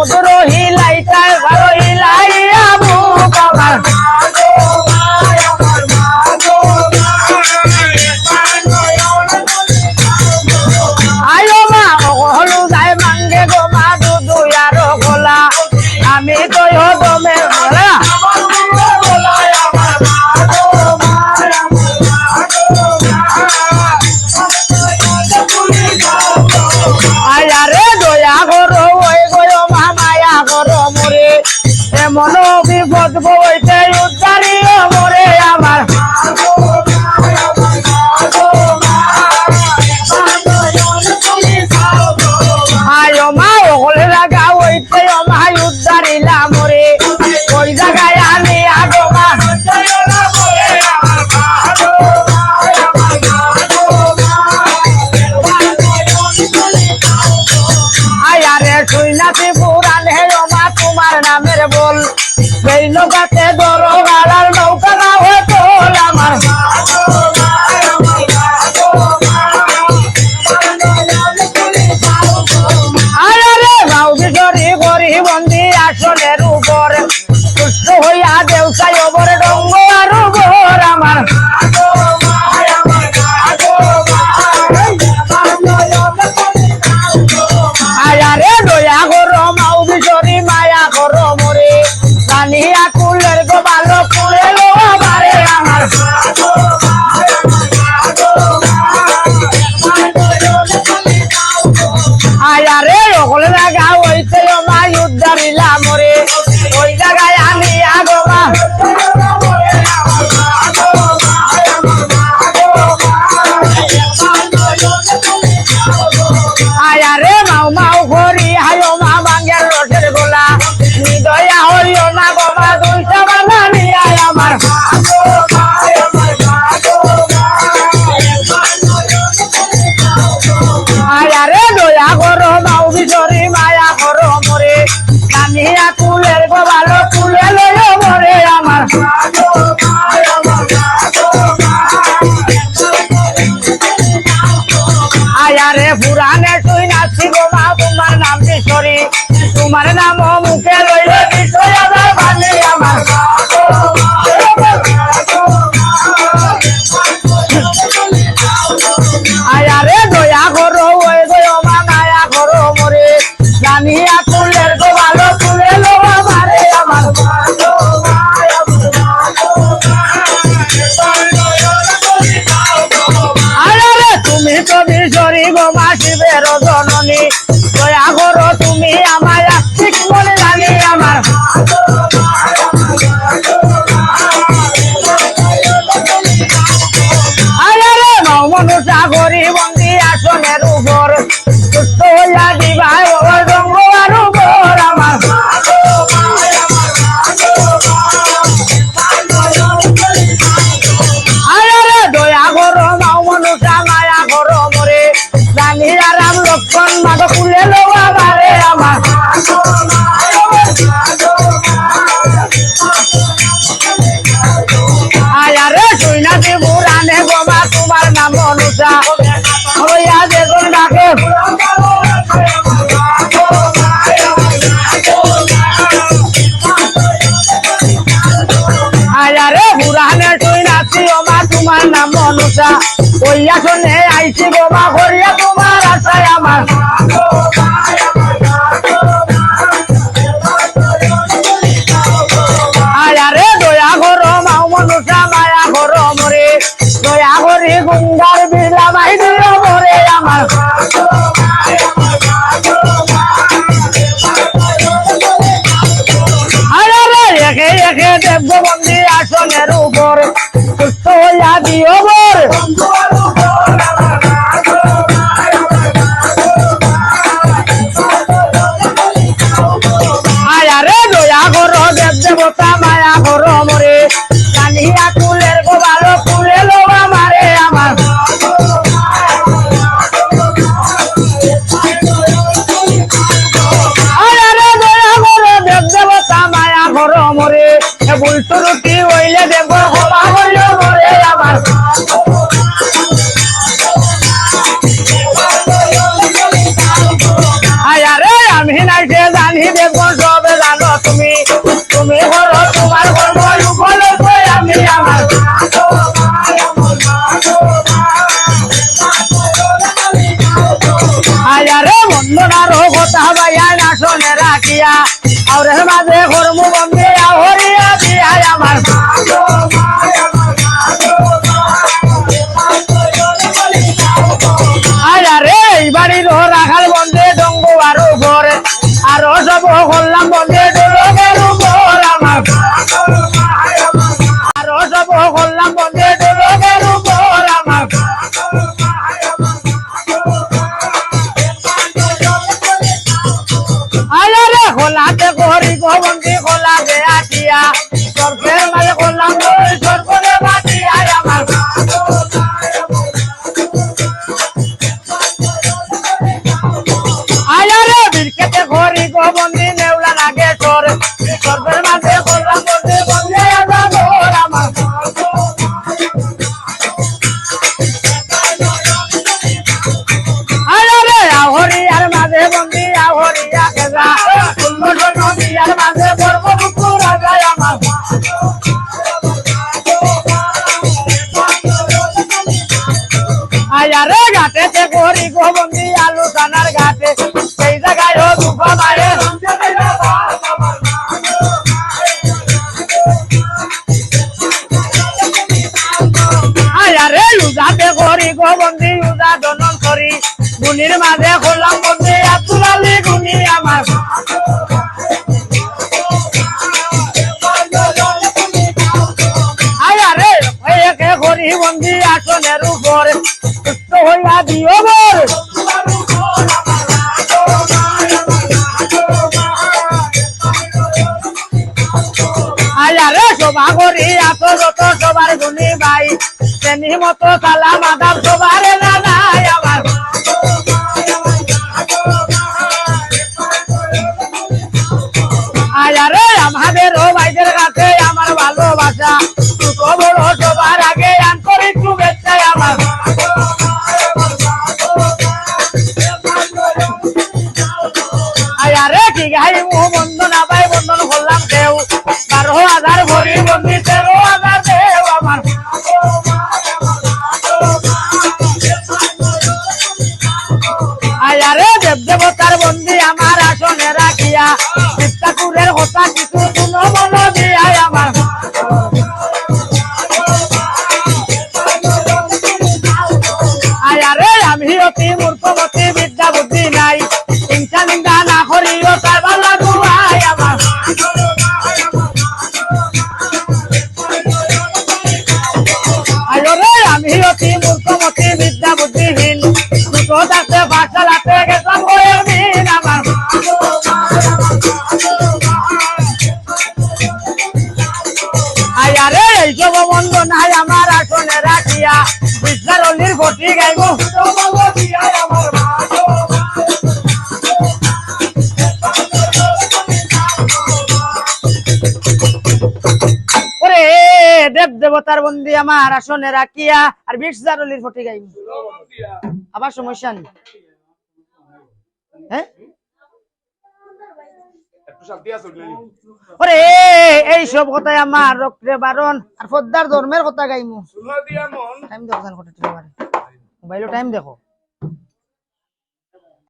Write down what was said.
motor da da অনুসাগরী বন্দি আসনের উপর সুস্থ হইয়া দিবা আমার নাম মনুষা কইয়া শুনে আইছি গোমা করিয়া তোমার আশায় আমার। আয়ারে দয়া করো মাও মনুষা, মায়া করো মরে। দয়া করে গুন্ডার বিলা মাই দিও the over. খোলাতে করি গোবন্দি খোলাতে আটিয়া গরি গোবন্দি আলু সানার ঘাটে। সেই জায়গায় ও দুপা মারে। করি গুনির মাঝে খোলাম বন্দি আতুল আলী গুনি আমার। আয়ারে একে গরি বন্দি আসনের বল আয়ারে শোভা করি এত যত সবার গুনি ভাই। তেনি মতো সালা মাদার সবার দেবতার বন্দি আমার আসনে রাখিয়া। ঠাকুরের হতা কিছু শুনো মনো দিয়া আমার। আমি অতি মূর্খমতি বিদ্যা বুদ্ধি নাই। চিন্তা নিন্দা না করিও তার ভালো। বিদ্যার অলির ঘটি গাইব। আমার ওরে দেব দেবতার বন্দি আমার আসনে রাখিয়া আর বিশ হাজার অলির ঘটি গাইব। আবার সমস্যা নেই। হ্যাঁ? ওরে এই সব কথাই আমার রক্তে বারণ। আর ফদ্দার ধর্মের কথা গাইমু। টাইম দেখো মোবাইলও টাইম মোবাইলে টাইম দেখো।